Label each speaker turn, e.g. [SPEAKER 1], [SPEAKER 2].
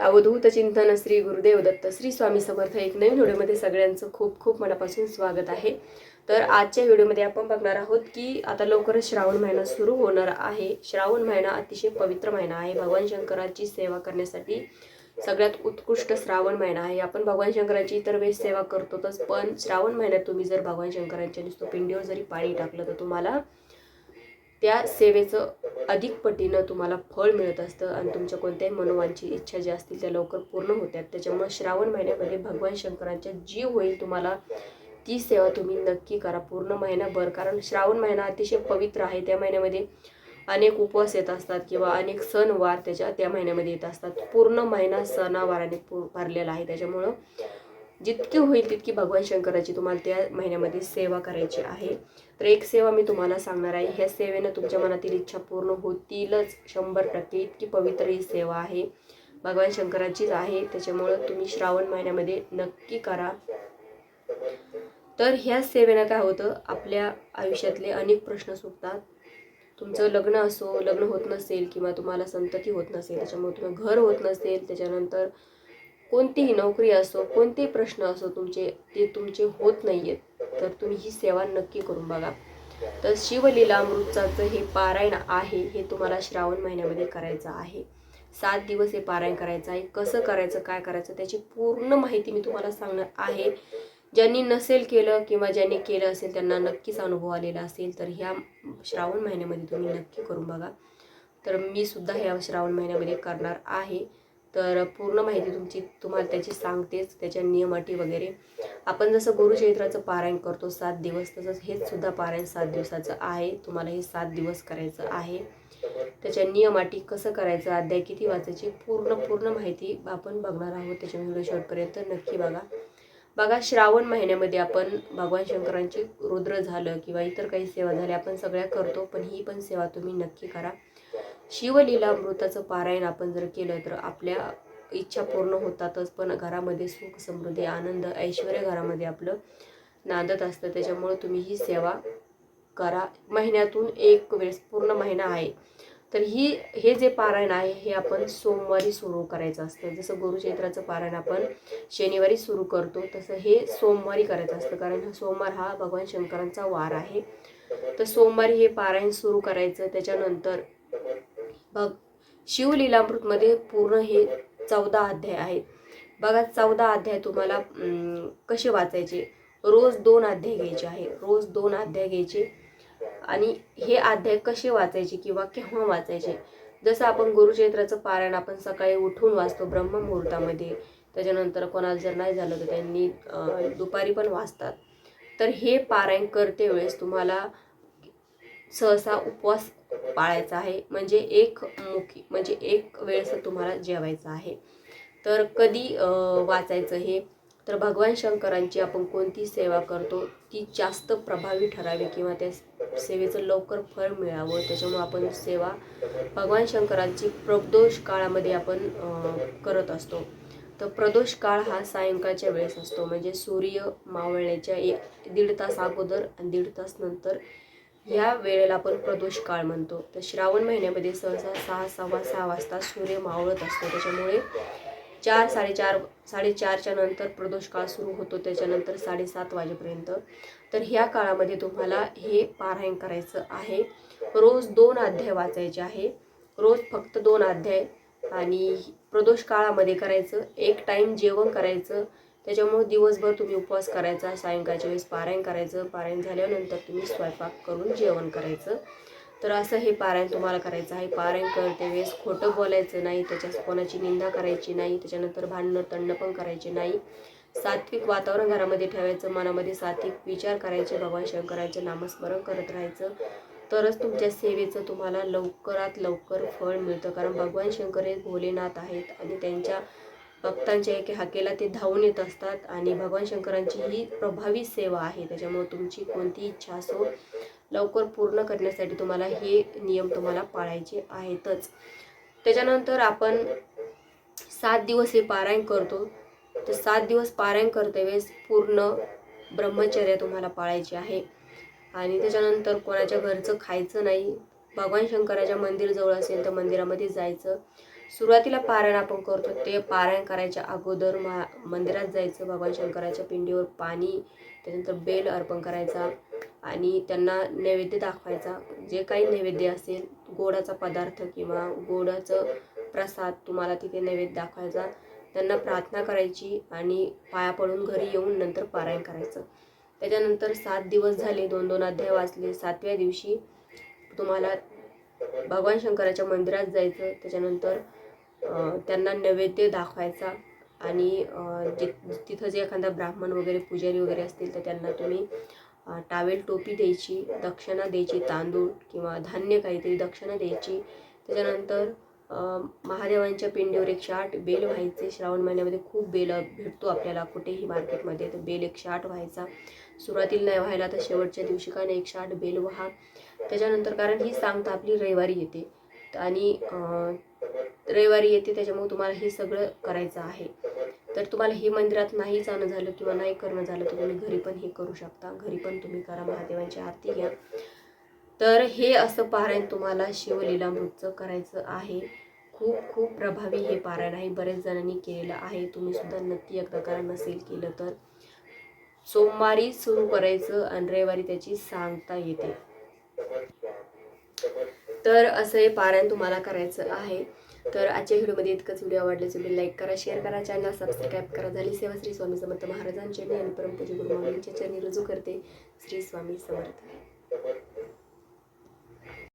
[SPEAKER 1] अवधूत चिंतन श्री गुरुदेव दत्त श्री स्वामी समर्थ एक नवीन व्हिडिओमध्ये सगळ्यांचं खूप खूप मनापासून स्वागत आहे. तर आजच्या व्हिडिओमध्ये आपण बघणार आहोत की आता लवकरच श्रावण महिना सुरू होणार आहे. श्रावण महिना अतिशय पवित्र महिना आहे. भगवान शंकराची सेवा करण्यासाठी सगळ्यात उत्कृष्ट श्रावण महिना आहे. आपण भगवान शंकराची इतर वेळेस सेवा करतोच पण श्रावण महिन्यात तुम्ही जर भगवान शंकरांच्या नुसतं पिंडीवर जरी पाणी टाकलं तर तुम्हाला त्या सेवेचं अधिक पटीनं तुम्हाला फळ मिळत असतं आणि तुमच्या कोणत्याही मनोवांची इच्छा ज्या असतील त्या लवकर पूर्ण होतात. त्याच्यामुळे श्रावण महिन्यामध्ये भगवान शंकरांच्या जी होईल तुम्हाला. ती सेवा तुम्ही नक्की करा. पूर्ण महिनाभर कारण श्रावण महिना अतिशय पवित्र आहे. त्या महिन्यामध्ये अनेक उपवास येत असतात किंवा अनेक सणवार त्याच्या त्या महिन्यामध्ये येत असतात. पूर्ण महिना सणावाराने पू- भरलेला आहे. त्याच्यामुळं जितकी होईल तितकी भगवान शंकराची तुम्हाला त्या महिन्यामध्ये सेवा करायची आहे. तर एक सेवा मी तुम्हाला सांगणार आहे. ह्या सेवेनं तुमच्या मनातील इच्छा पूर्ण होतीलच. शंभर टक्के इतकी पवित्र ही सेवा आहे. भगवान शंकराचीच आहे. त्याच्यामुळं तुम्ही श्रावण महिन्यामध्ये नक्की करा. तर ह्या सेवेनं काय होतं? आपल्या आयुष्यातले अनेक प्रश्न सुटतात. तुमचं लग्न असो लग्न होत नसेल किंवा तुम्हाला संतती होत नसेल त्याच्यामुळे तुम्ही घर होत नसेल त्याच्यानंतर कोणतीही नोकरी असो कोणतेही प्रश्न असो तुमचे ते तुमचे होत नाही आहेत तर तुम्ही ही सेवा नक्की करून बघा. तर शिवलीला अमृताचं हे पारायण आहे हे तुम्हाला श्रावण महिन्यामध्ये करायचं आहे. सात दिवस हे पारायण करायचं आहे. कसं करायचं काय करायचं त्याची पूर्ण माहिती मी तुम्हाला सांगणार आहे. ज्यांनी नसेल केलं किंवा ज्यांनी केलं असेल त्यांना नक्कीच अनुभव आलेला असेल तर ह्या श्रावण महिन्यामध्ये तुम्ही नक्की करून बघा. तर मी सुद्धा ह्या श्रावण महिन्यामध्ये करणार आहे. तर पूर्ण माहिती तुमची तुम्हाला त्याची सांगतेच त्याच्या नियमाटी वगैरे. आपण जसं गुरुचैत्राचं पारायण करतो सात दिवस तसंच हेच सुद्धा पारायण सात दिवसाचं आहे. तुम्हाला हे सात दिवस करायचं आहे. त्याच्या नियमाटी कसं करायचं अध्याय किती वाचायची पूर्ण पूर्ण माहिती आपण बघणार आहोत. त्याच्यामुळे व्हिडिओ शेवटपर्यंत नक्की बघा. बघा श्रावण महिन्यामध्ये आपण भगवान शंकरांची रुद्र झालं किंवा इतर काही सेवा झाल्या आपण सगळ्या करतो पण ही पण सेवा तुम्ही नक्की करा. शिवलीलामृताचं पारायण आपण जर केलं तर आपल्या इच्छा पूर्ण होतातच पण घरामध्ये सुख समृद्धी आनंद ऐश्वर घरामध्ये आपलं नांदत असतं. त्याच्यामुळं तुम्ही ही सेवा करा. महिन्यातून एक वेळेस पूर्ण महिना आहे. तर ही हे जे पारायण आहे हे आपण सोमवारी सुरू करायचं असतं. जसं गुरुचैत्राचं पारायण आपण शनिवारी सुरू करतो तसं हे सोमवारी करायचं असतं. कारण सोमवार हा भगवान शंकरांचा वार आहे. तर सोमवारी हे पारायण सुरू करायचं. त्याच्यानंतर बघ शिवलीलामृतमध्ये पूर्ण हे चौदा अध्याय आहेत. बघा चौदा अध्याय तुम्हाला कसे वाचायचे? रोज दोन अध्याय घ्यायचे आहे रोज दोन अध्याय घ्यायचे. आणि हे अध्याय कसे वाचायचे किंवा केव्हा वाचायचे? जसं आपण गुरुचैत्राचं पारायण आपण सकाळी उठून वाचतो ब्रह्ममुहूर्तामध्ये. त्याच्यानंतर कोणाला जर नाही झालं तर त्यांनी दुपारी पण वाचतात. तर हे पारायण करते वेळेस तुम्हाला सहसा उपवास पाळायचा आहे. म्हणजे एक मुखी म्हणजे एक वेळेस तुम्हाला जेवायचं आहे. तर कधी वाचायचं हे? तर भगवान शंकरांची आपण कोणती सेवा करतो? ती जास्त प्रभावी ठरावी किंवा त्या सेवेचं लवकर फळ मिळावं? त्याच्यामुळे आपण सेवा भगवान शंकरांची प्रदोष काळामध्ये आपण करत असतो. तर प्रदोष काळ हा सायंकाळच्या वेळेस असतो. म्हणजे सूर्य मावळण्याच्या एक दीड तास अगोदर आणि दीड तास नंतर ह्या वेळेला आपण प्रदोष काळ म्हणतो. तर श्रावण महिन्यामध्ये सहसा सहा सव्वा सहा वाजता सूर्य मावळत असतो. त्याच्यामुळे चार साडेचार साडेचारच्या नंतर प्रदोष काळ सुरू होतो. त्याच्यानंतर साडेसात वाजेपर्यंत. तर ह्या काळामध्ये तुम्हाला हे पारायण करायचं आहे. रोज दोन अध्याय वाचायचे आहे. रोज फक्त दोन अध्याय आणि प्रदोष काळामध्ये करायचं. एक टाईम जेवण करायचं. त्याच्यामुळे दिवसभर तुम्ही उपवास करायचा सायंकाळच्या वेळेस पारायण करायचं. पारायण झाल्यानंतर तुम्ही स्वयंपाक करून जेवण करायचं. तर असं हे पारायण तुम्हाला करायचं आहे. पारायण करते वेळेस खोटं बोलायचं नाही त्याच्यात कोणाची निंदा करायची नाही त्याच्यानंतर भांडणं तंड पण करायचे नाही. सात्विक वातावरण घरामध्ये ठेवायचं मनामध्ये सात्विक विचार करायचे भगवान शंकराचे नामस्मरण करत राहायचं. तरच तुमच्या सेवेचं तुम्हाला लवकरात लवकर फळ मिळतं. कारण भगवान शंकर हे भोलेनाथ आहेत आणि त्यांच्या भक्तांच्या एके हाकेला ते धावून येत असतात आणि भगवान शंकरांची ही प्रभावी सेवा आहे. त्याच्यामुळे तुमची कोणती इच्छा असो लवकर पूर्ण करण्यासाठी तुम्हाला हे नियम तुम्हाला पाळायचे आहेतच. त्याच्यानंतर आपण सात दिवस हे पारायण करतो. तर सात दिवस पारायण करते वेळेस पूर्ण ब्रह्मचर्य तुम्हाला पाळायचे आहे. आणि त्याच्यानंतर कोणाच्या घरचं खायचं नाही भगवान शंकराच्या मंदिर जवळ असेल तर मंदिरामध्ये जायचं. सुरुवातीला पारायण आपण करतो ते पारायण करायच्या अगोदर मा मंदिरात जायचं भगवान शंकराच्या पिंडीवर पाणी त्यानंतर बेल अर्पण करायचा आणि त्यांना नैवेद्य दाखवायचा. जे काही नैवेद्य असेल गोडाचा पदार्थ किंवा गोडाचं प्रसाद तुम्हाला तिथे नैवेद्य दाखवायचा. त्यांना प्रार्थना करायची आणि पाया पडून घरी येऊन नंतर पारायण करायचं. त्याच्यानंतर सात दिवस झाले दोन दोन अध्याय वाचले. सातव्या दिवशी तुम्हाला भगवान शंकराच्या मंदिरात जायचं. त्याच्यानंतर त्यांना नैवेद्य दाखवायचा आणि जे जि तिथं जे एखादा ब्राह्मण वगैरे पुजारी वगैरे असतील तर त्यांना तुम्ही टावेल टोपी द्यायची दक्षिणा द्यायची तांदूळ किंवा धान्य काहीतरी दक्षिणा द्यायची. त्याच्यानंतर महादेवांच्या पिंडीवर एकशे आठ बेल व्हायचे. श्रावण महिन्यामध्ये खूप बेल भेटतो आपल्याला कुठेही मार्केटमध्ये. तर बेल एकशे आठ व्हायचा. सुरुवातीला नाही व्हायला तर शेवटच्या दिवशी काय नाही एकशे आठ बेल व्हा. त्याच्यानंतर कारण ही सांगता आपली रविवारी येते. आणि रविवारी येते त्याच्यामुळे तुम्हाला हे सगळं करायचं आहे. तर तुम्हाला हे मंदिरात नाही जाणं झालं किंवा नाही करणं झालं तर तुम्ही घरी पण हे करू शकता. घरी पण तुम्ही करा महादेवांची आरती घ्या. तर हे असं पारायण तुम्हाला शिवलीलामृतचं करायचं आहे. खूप खूप प्रभावी हे पारायण आहे. बरेच जणांनी केलेलं आहे. तुम्ही सुद्धा नक्की एकदा करा. नसेल केलं तर सोमवारी सुरू करायचं आणि रविवारी त्याची सांगता येते. तर असं हे पारायण तुम्हाला करायचं आहे. तर आजच्या व्हिडिओमध्ये इतकंच. व्हिडिओ आवडले तुम्ही लाईक करा शेअर करा चॅनल सबस्क्राईब करा. झाली सेवा श्री स्वामी समर्थ महाराजांच्या आणि परमपूजी गुरु महाराजांच्या चरणी रुजू करते. श्री स्वामी समर्थ.